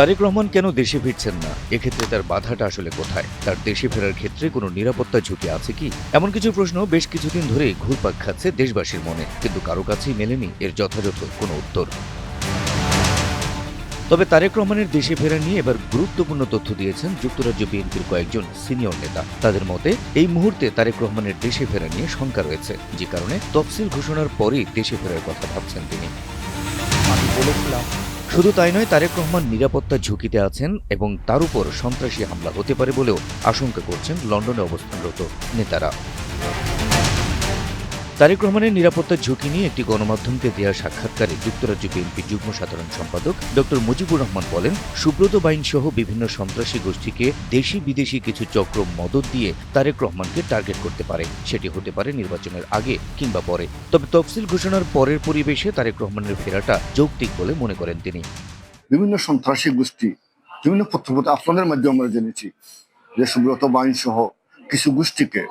তারেক রহমান কেন দেশে ফিরছেন না? এক্ষেত্রে তার বাধাটা আসলে কোথায়? তার দেশে ফেরার ক্ষেত্রে কোনো নিরাপত্তা ঝুঁকি আছে কি? এমন কিছু প্রশ্ন বেশ কিছুদিন ধরে ঘুরপাক খাচ্ছে দেশবাসীর মনে, কিন্তু কারও কাছেই মেলেনি এর যথাযথ কোনো উত্তর। তবে তারেক রহমানের দেশে ফেরা নিয়ে এবার গুরুত্বপূর্ণ তথ্য দিয়েছেন যুক্তরাজ্য বিএনপির কয়েকজন সিনিয়র নেতা। তাদের মতে, এই মুহূর্তে তারেক রহমানের দেশে ফেরা নিয়ে শঙ্কা রয়েছে, যে কারণে তফসিল ঘোষণার পরেই দেশে ফেরার কথা ভাবছেন তিনি। আমি বলেছিলাম শুধু তাই নয়, তারেক রহমান নিরাপত্তা ঝুঁকিতে আছেন এবং তার উপর সন্ত্রাসী হামলা হতে পারে বলেও আশঙ্কা করছেন লন্ডনে অবস্থানরত নেতারা। তারেক রহমানের নিরাপত্তার ঝুঁকি নিয়ে একটি গণমাধ্যমকে দেওয়া সাক্ষাৎকারে যুক্তরাজ্য বিএনপির যুগ্ম সাধারণ সম্পাদক ডক্টর মুজিবুর রহমান বলেন, সুব্রত বাইন সহ বিভিন্ন সন্ত্রাসী গোষ্ঠীকে দেশি বিদেশি কিছু চক্র মদত দিয়ে তারেক রহমানকে টার্গেট করতে পারে। সেটি হতে পারে নির্বাচনের আগে কিংবা পরে। তবে তফসিল ঘোষণার পরের পরিবেশে তারেক রহমানের ফেরাটা যৌক্তিক বলে মনে করেন তিনি। বিভিন্ন সন্ত্রাসী গোষ্ঠী, বিভিন্ন পত্রপত্র মাধ্যমে আমরা জেনেছি যে সুব্রত বাইন সহ কিছু গোষ্ঠীকে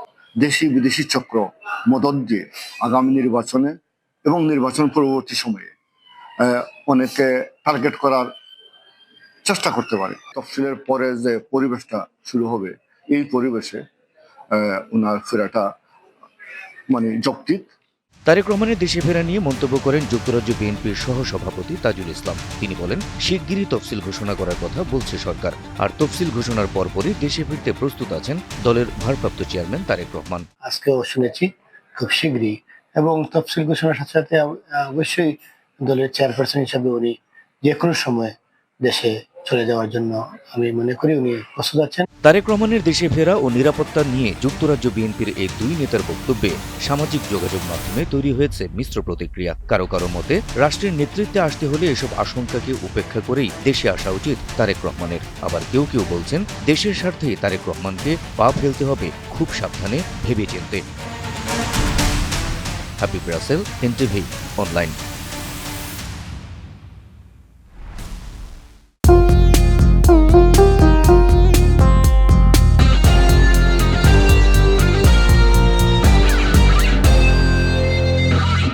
দেশি বিদেশি চক্র মদত দিয়ে আগামী নির্বাচনে এবং নির্বাচন পরবর্তী সময়ে অনেকে টার্গেট করার চেষ্টা করতে পারে। তফসিলের পরে যে পরিবেশটা শুরু হবে, এই পরিবেশে ওনার ফেরাটা মানে যৌক্তিক। তারেক রহমানের দেশে ফেরা নিয়ে মন্তব্য করেন যুক্তরাজ্য বিএনপির সহ সভাপতি তাজুল ইসলাম। তিনি বলেন, শিগগিরই তফসিল ঘোষণা করার কথা বলছে সরকার। আর তফসিল ঘোষণার পরপরই দেশে ফিরতে প্রস্তুত আছেন দলের ভারপ্রাপ্ত চেয়ারম্যান তারেক রহমান। আজকেও শুনেছি, খুব শীঘ্রই এবং তফসিল ঘোষণার সাথে সাথে অবশ্যই দলের চেয়ারপারসন হিসাবে উনি যে কোনো সময় দেশে চলে যাওয়ার জন্য আমি মনে করি উনি প্রস্তুত আছেন। তারেক রহমানের দেশে ফেরা ও নিরাপত্তা নিয়ে যুক্তরাজ্য বিএনপির এই দুই নেতার বক্তব্যে সামাজিক যোগাযোগ মাধ্যমে তৈরি হয়েছে মিশ্র প্রতিক্রিয়া। কারও কারও মতে, রাষ্ট্রের নেতৃত্বে আসতে হলে এসব আশঙ্কাকে উপেক্ষা করেই দেশে আসা উচিত তারেক রহমানের। আবার কেউ কেউ বলছেন, দেশের স্বার্থে তারেক রহমানকে পা ফেলতে হবে খুব সাবধানে ভেবে চিনতে হাবিব রাসেল, এনটিভি, অনলাইন।